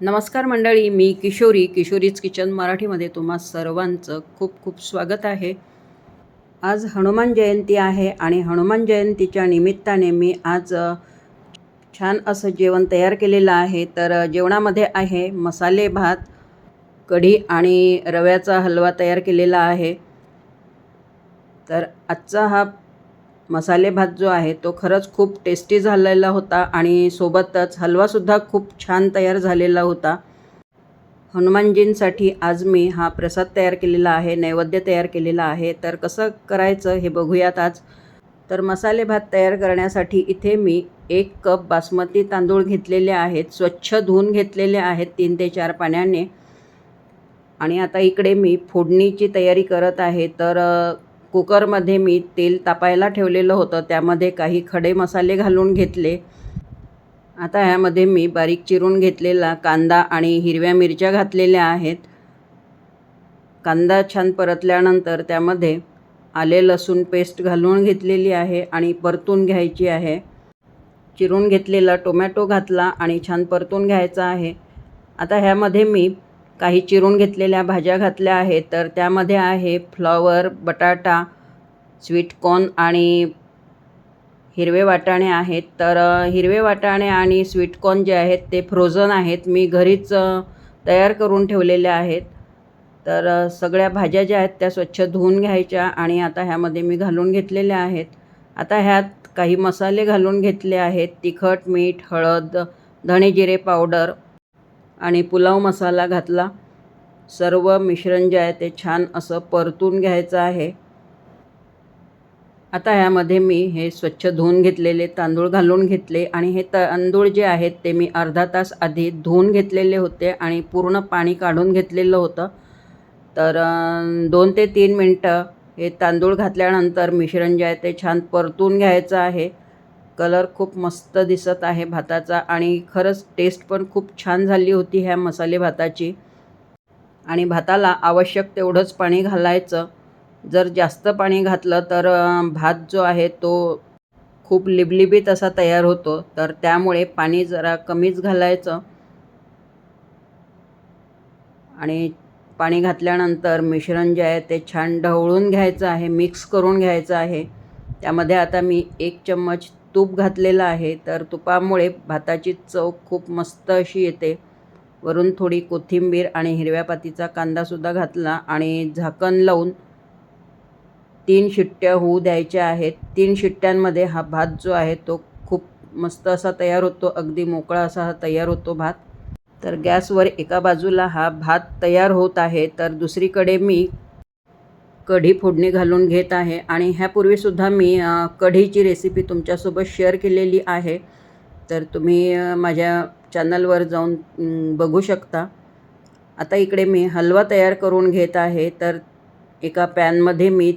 नमस्कार मंडळी मी किशोरी किशोरीज किचन मराठीमध्ये तुम्हा सर्वांचं खूप खूप स्वागत आहे. आज हनुमान जयंती आहे आणि हनुमान जयंतीच्या निमित्ताने मी आज छान असं जेवण तयार केलेलं आहे. तर जेवणामध्ये आहे मसाले भात कढी आणि रव्याचा हलवा तयार केलेला आहे. तर आजचा हा मसाले भात जो आहे तो खरंच खूप टेस्टी झालेला होता आणि सोबतच हलवासुद्धा खूप छान तयार झालेला होता. हनुमानजींसाठी आज मी हा प्रसाद तयार केलेला आहे नैवेद्य तयार केलेला आहे. तर कसं करायचं हे बघूयात आज. तर मसाले भात तयार करण्यासाठी इथे मी एक कप बासमती तांदूळ घेतलेले आहेत स्वच्छ धुवून घेतलेले आहेत तीन ते चार पाण्याने. आणि आता इकडे मी फोडणीची तयारी करत आहे. तर कुकरमध्ये मी तेल तापायला ठेवलेलं होतं. त्यामध्ये काही खडे मसाले घालून घेतले. आता ह्यामध्ये मी बारीक चिरून घेतलेला कांदा आणि हिरव्या मिरच्या घातलेल्या आहेत. कांदा छान परतल्यानंतर त्यामध्ये आले लसूण पेस्ट घालून घेतलेली आहे आणि परतून घ्यायची आहे. चिरून घेतलेला टोमॅटो घातला आणि छान परतून घ्यायचा आहे. आता ह्यामध्ये मी काही चिरून घेतलेल्या भाज्या घातल्या आहेत. तर त्यामध्ये आहे फ्लॉवर बटाटा स्वीटकॉर्न आणि हिरवे वाटाणे आहेत. तर हिरवे वाटाणे आणि स्वीटकॉर्न जे आहेत ते फ्रोझन आहेत. मी घरीच तयार करून ठेवलेले आहेत. तर सगळ्या भाज्या ज्या आहेत त्या स्वच्छ धुवून घ्यायच्या आणि आता ह्यामध्ये मी घालून घेतलेल्या आहेत. आता ह्यात काही मसाले घालून घेतले आहेत. तिखट मीठ हळद धणे जिरे पावडर आणि पुलाव मसाला घातला. सर्व मिश्रण जे आहे ते छान असं परतून घ्यायचं आहे. आता ह्यामध्ये मी हे स्वच्छ धुवून घेतलेले तांदूळ घालून घेतले आणि हे तांदूळ जे आहेत ते मी अर्धा तास आधी धुवून घेतलेले होते आणि पूर्ण पाणी काढून घेतलेलं होतं. तर दोन ते तीन मिनटं हे तांदूळ घातल्यानंतर मिश्रण जे आहे ते छान परतून घ्यायचं आहे. कलर खूप मस्त दिसत आहे भाताचा आणि खरंच टेस्ट पण खूप छान झाली होती ह्या मसाले भाताची. आणि भाताला आवश्यक तेवढंच पाणी घालायचं. जर जास्त पाणी घातलं तर भात जो आहे तो खूप लिबलिबीत असा तयार होतो. तर त्यामुळे पाणी जरा कमीच घालायचं. आणि पाणी घातल्यानंतर मिश्रण जे आहे ते छान ढवळून घ्यायचं आहे मिक्स करून घ्यायचं आहे. त्यामध्ये आता मी एक चम्मच तूप घातलेलं आहे तर तुपामुळे भाताची चव खूप मस्त अशी येते. वरून थोडी कोथिंबीर आणि हिरव्या पातीचा कांदासुद्धा घातला आणि झाकण लावून तीन शिट्ट्या होऊ द्यायच्या आहेत. तीन शिट्ट्यांमध्ये हा भात जो आहे तो खूप मस्त असा तयार होतो. अगदी मोकळा असा हा तयार होतो भात. तर गॅसवर एका बाजूला हा भात तयार होत आहे. तर दुसरीकडे मी कढी फोडणी घालून घेत आहे. आणि ह्यापूर्वीसुद्धा मी कढीची रेसिपी तुमच्यासोबत शेअर केलेली आहे. तर तुम्ही माझ्या चॅनलवर जाऊन बघू शकता. आता इकडे मी हलवा तयार करून घेत आहे. तर एका पॅनमध्ये मी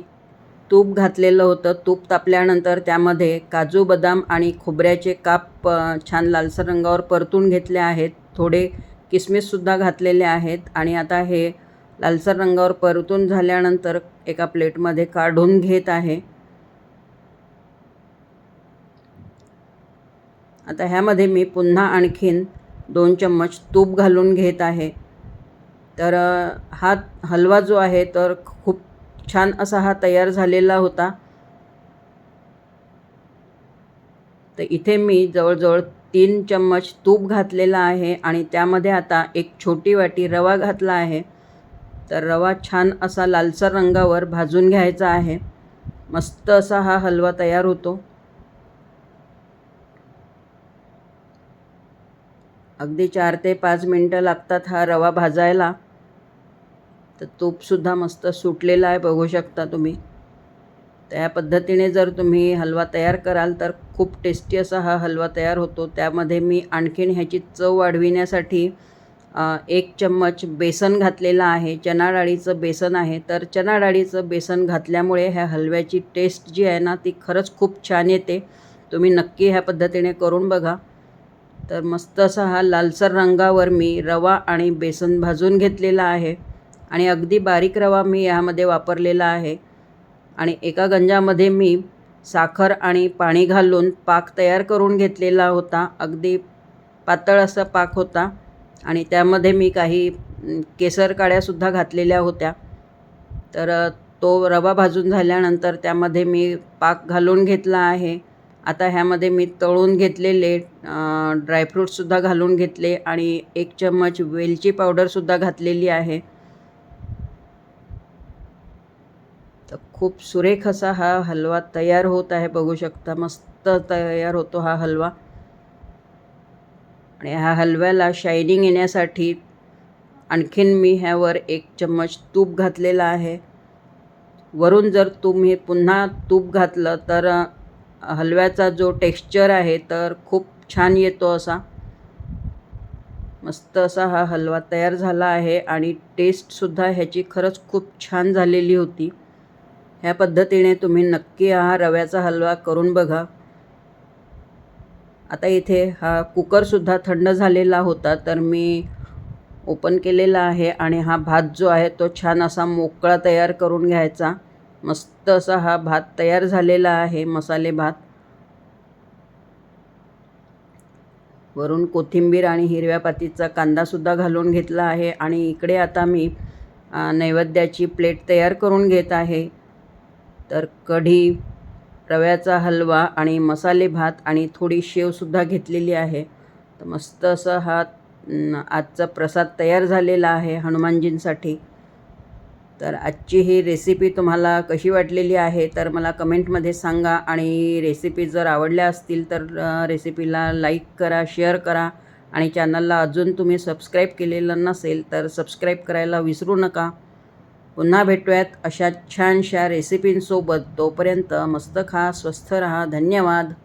तूप घातलेलं होतं. तूप तापल्यानंतर त्यामध्ये काजू बदाम आणि खोबऱ्याचे काप छान लालसर रंगावर परतून घेतले आहेत. थोडे किसमिससुद्धा घातलेले आहेत. आणि आता हे लालसर रंगावर परतून झाल्यानंतर एका प्लेटमध्ये काढून घेत आहे. आता ह्यामध्ये मी पुन्हा आणखीन दोन चम्मच तूप घालून घेत आहे. तर हा हलवा जो आहे तर खूप छान असा हा तयार झालेला होता. तर इथे मी जवळजवळ तीन चम्मच तूप घातलेला आहे आणि त्यामध्ये आता एक छोटी वाटी रवा घातला आहे. तर रवा छान असा लालसर रंगावर भाजून घ्यायचा आहे. मस्त असा हा हलवा तयार होतो. अगदी चार ते पाच मिनटं लागतात हा रवा भाजायला. तर तूपसुद्धा मस्त सुटलेला आहे बघू शकता तुम्ही. त्या पद्धतीने जर तुम्ही हलवा तयार कराल तर खूप टेस्टी असा हा हलवा तयार होतो. त्यामध्ये मी आणखीन ह्याची चव वाढविण्यासाठी एक चम्मच बेसन घातलेलं आहे. चणा डाळीचं बेसन आहे. तर चणा डाळीचं बेसन घातल्यामुळे ह्या हलव्याची टेस्ट जी आहे ना ती खरंच खूप छान येते. तुम्ही नक्की ह्या पद्धतीने करून बघा. तर मस्त असा हा लालसर रंगावर मी रवा आणि बेसन भाजून घेतलेला आहे. आणि अगदी बारीक रवा मी यामध्ये वापरलेला आहे. आणि एका गंजामध्ये मी साखर आणि पाणी घालून पाक तयार करून घेतलेला होता. अगदी पातळ असा पाक होता. आणि त्यामध्ये मी काही केसर काड्यासुद्धा घातलेल्या होत्या. तर तो रवा भाजून झाल्यानंतर त्यामध्ये मी पाक घालून घेतला आहे. आता ह्यामध्ये मी तळून घेतलेले ड्रायफ्रूटसुद्धा घालून घेतले आणि एक चम्मच वेलची पावडरसुद्धा घातलेली आहे. तर खूप सुरेख असा हा हलवा तयार होत आहे. बघू शकता मस्त तयार होतो हा हलवा. आणि ह्या हलव्याला शायनिंग येण्यासाठी आणखीन मी ह्यावर एक चम्मच तूप घातलेला आहे. वरून जर तुम्ही पुन्हा तूप घातलं तर हलव्याचा जो टेक्स्चर आहे तर खूप छान येतो असा. मस्त असा हा हलवा तयार झाला आहे आणि टेस्टसुद्धा ह्याची खरंच खूप छान झालेली होती. ह्या पद्धतीने तुम्ही नक्की हा रव्याचा हलवा करून बघा. आता इथे हा कुकरसुद्धा थंड झालेला होता तर मी ओपन केलेला आहे आणि हा भात जो आहे तो छान असा मोकळा तयार करून घ्यायचा. मस्त असा हा भात तयार झालेला आहे मसाले भात. वरून कोथिंबीर आणि हिरव्या पातीचा कांदासुद्धा घालून घेतला आहे आणि इकडे आता मी नैवेद्याची प्लेट तयार करून घेत आहे. तर कढी रव्याचा हलवा आणि मसाले भात आणि थोडी शेवसुद्धा घेतलेली आहे. तर मस्त असा हा आजचा प्रसाद तयार झालेला आहे हनुमानजींसाठी. तर आजची ही रेसिपी तुम्हाला कशी वाटलेली आहे तर मला कमेंटमध्ये सांगा आणि रेसिपी जर आवडल्या असतील तर रेसिपीला लाईक करा शेअर करा आणि चॅनलला अजून तुम्ही सबस्क्राईब केलेलं नसेल तर सबस्क्राईब करायला विसरू नका. पुन्हा भेटूयात अशा छानशा रेसिपींसोबत तोपर्यंत मस्त खा स्वस्थ रहा. धन्यवाद.